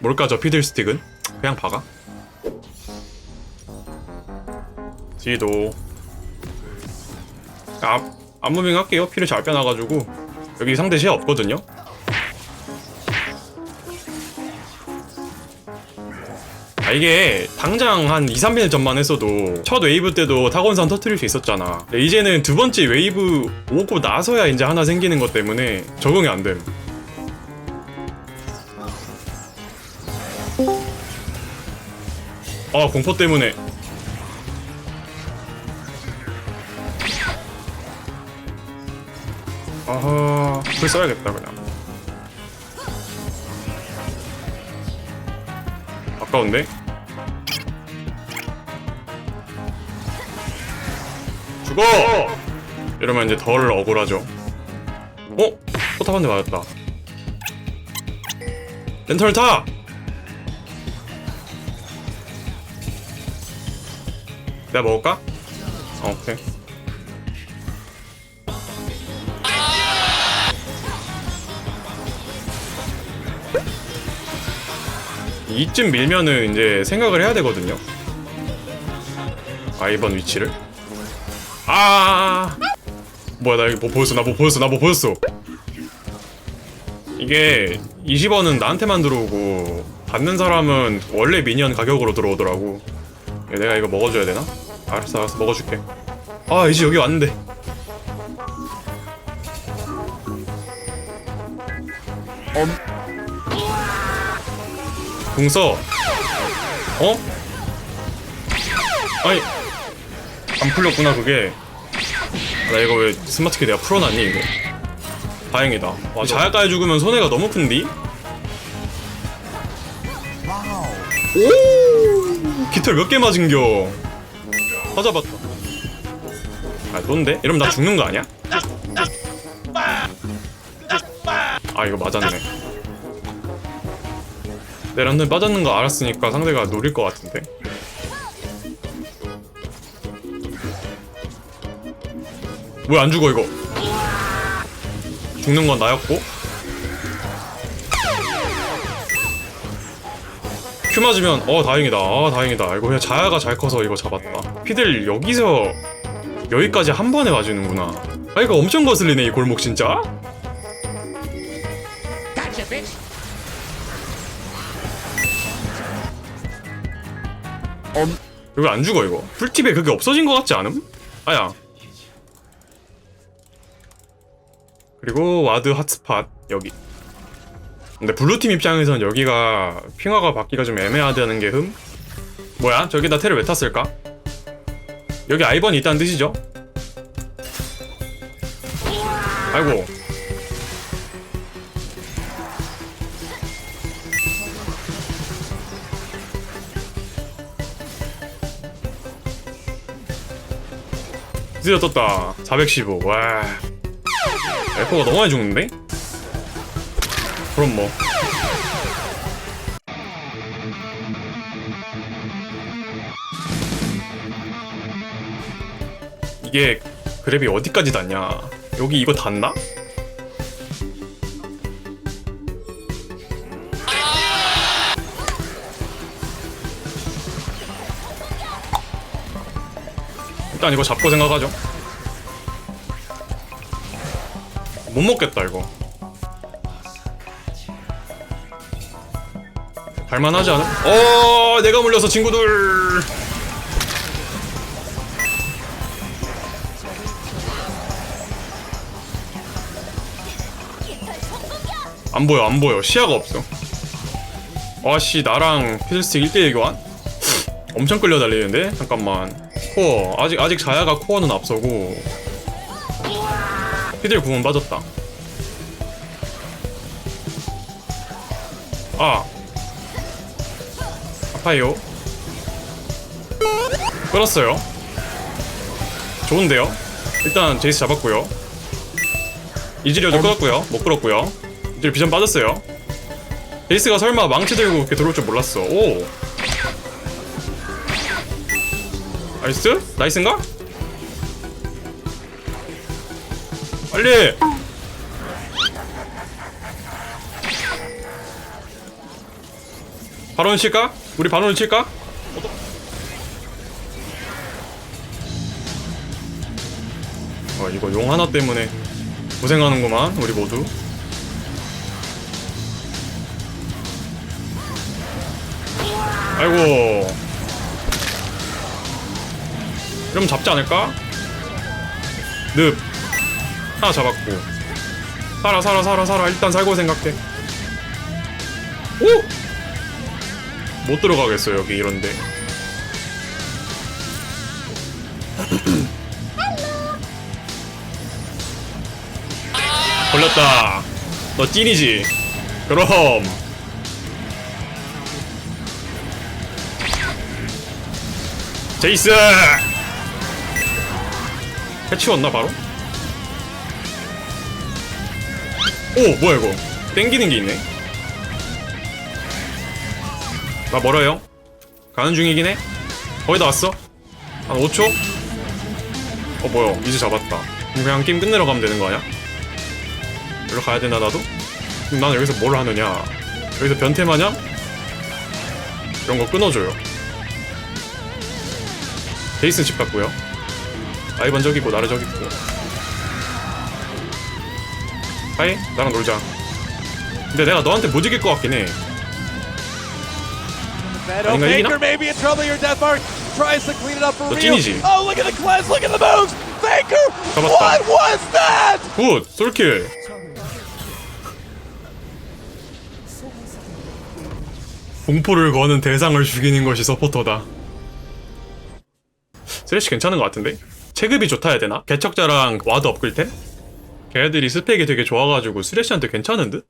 뭘까 저 피들스틱은? 그냥 박아? 뒤도. 앞, 앞무빙 할게요. 피를 잘 빼놔가지고. 여기 상대 시야 없거든요? 아 이게 당장 한 2, 3일 전만 했어도 첫 웨이브 때도 타곤산 터트릴 수 있었잖아. 근데 이제는 두 번째 웨이브 오고 나서야 이제 하나 생기는 것 때문에 적응이 안됨 아 공포 때문에 아하 풀 써야겠다 그냥 아까운데? 죽어! 이러면 이제 덜 억울하죠 어? 포탑 한 대 맞았다 렌터를 타! 내가 먹을까? 어, 오케이 이쯤 밀면은 이제 생각을 해야 되거든요. 아 이번 위치를. 아 뭐야 나 이거 뭐 보였어 나 뭐 보였어 나 뭐 보였어. 이게 20원은 나한테만 들어오고 받는 사람은 원래 미니언 가격으로 들어오더라고. 내가 이거 먹어줘야 되나? 알았어 알았어 먹어줄게. 아 이제 여기 왔는데. 엄. 궁 써. 어? 아니 안 풀렸구나 그게. 아, 나 이거 왜 스마트키 내가 풀어놨니 이거? 다행이다. 와, 자야까지 죽으면 손해가 너무 큰디? 오! 깃털 몇 개 맞은겨? 다 잡았다. 아, 넌데? 이러면 나 죽는 거 아니야? 아, 이거 맞았네. 내 란든 빠졌는 거 알았으니까 상대가 노릴 것 같은데. 왜 안 죽어 이거? 죽는 건 나였고. 큐 맞으면 어 다행이다. 아 다행이다. 이거 그냥 자야가 잘 커서 이거 잡았다. 피들 여기서 여기까지 한 번에 맞주는구나. 아 이거 엄청 거슬리네 이 골목 진짜. Bitch. 여기 안 죽어 이거. 풀팁에 그게 없어진 것 같지 않음? 아야. 그리고 와드 핫스팟 여기. 근데 블루팀 입장에선 여기가 핑화가 받기가 좀 애매하다는 게 흠? 뭐야? 저기다 테를 왜 탔을까? 여기 아이번이 있다는 뜻이죠? 아이고 드디어 떴다 415 와 에코가 너무 많이 죽는데? 그럼 뭐. 이게 그랩이 어디까지 닿냐? 여기 이거 닿나? 일단 이거 잡고 생각하죠. 못 먹겠다 이거 갈만하지 않아? 어 내가 물려서 친구들. 안 보여 안 보여. 시야가 없어. 아씨 나랑 피들스틱 1대1 교환? 엄청 끌려 달리는데? 잠깐만. 코어. 아직 아직 자야가 코어는 앞서고. 피들 구원 빠졌다. 아 아파요. 끌었어요. 좋은데요? 일단 제이스 잡았고요. 이즈리어도 끌었고요. 못 끌었고요. 이즈리 비전 빠졌어요. 제이스가 설마 망치 들고 이렇게 들어올 줄 몰랐어. 오! 나이스? 나이스인가? 빨리! 바론 칠까? 우리 바론을 칠까? 아 이거 용 하나 때문에 고생하는구만 우리 모두 아이고 이러면 잡지 않을까? 늪 하나 잡았고 살아 살아 살아 살아 일단 살고 생각해 오! 못 들어가겠어 여기 이런데. 걸렸다. 너 찐이지? 그럼. 제이스! 해치웠나 바로? 오 뭐야 이거? 땡기는 게 있네 나 멀어요. 가는 중이긴 해. 거의 다 왔어. 한 5초? 어 뭐야. 이제 잡았다. 그냥 게임 끝내러 가면 되는 거 아니야? 여기로 가야 되나 나도? 그럼 나는 여기서 뭘 하느냐. 여기서 변태 마냥? 이런 거 끊어줘요. 제이슨 집 갔고요. 아이번 저기 있고 나를 저기 있고. 하이 나랑 놀자. 근데 내가 너한테 못 이길 것 같긴 해 Meadow? Baker maybe in trouble here. Death Mark tries to clean it up for 너 Ryu. 찐이지? Oh, look at the cleanse, look at the moves. Baker, 잡았다. what was that? 굿! 솔킬! 공포를 거는 대상을 죽이는 것이 서포터다 쓰레쉬 괜찮은 것 같은데? 체급이 좋다 해야 되나? 개척자랑 와드 업글 템? 걔네들이 스펙이 되게 좋아가지고 쓰레쉬한테 괜찮은 듯?